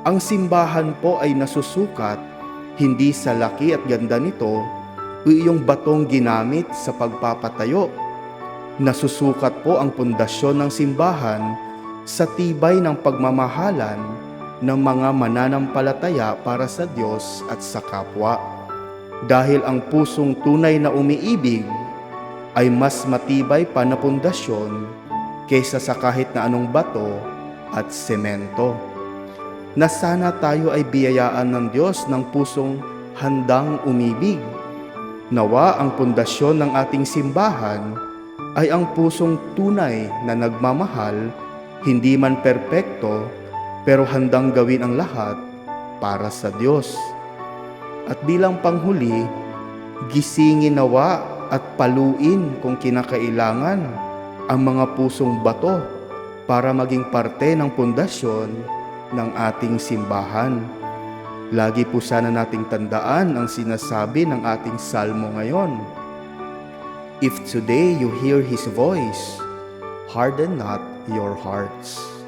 Ang simbahan po ay nasusukat hindi sa laki at ganda nito o iyong batong ginamit sa pagpapatayo. Nasusukat po ang pundasyon ng simbahan sa tibay ng pagmamahalan ng mga mananampalataya para sa Diyos at sa kapwa. Dahil ang pusong tunay na umiibig ay mas matibay pa na pundasyon kaysa sa kahit na anong bato at semento. Na sana tayo ay biyayaan ng Diyos ng pusong handang umibig. Nawa ang pundasyon ng ating simbahan ay ang pusong tunay na nagmamahal, hindi man perpekto, pero handang gawin ang lahat para sa Diyos. At bilang panghuli, gisingin nawa at paluin kung kinakailangan ang mga pusong bato para maging parte ng pundasyon ng ating simbahan. Lagi po sana nating tandaan ang sinasabi ng ating salmo ngayon. If today you hear His voice, harden not your hearts.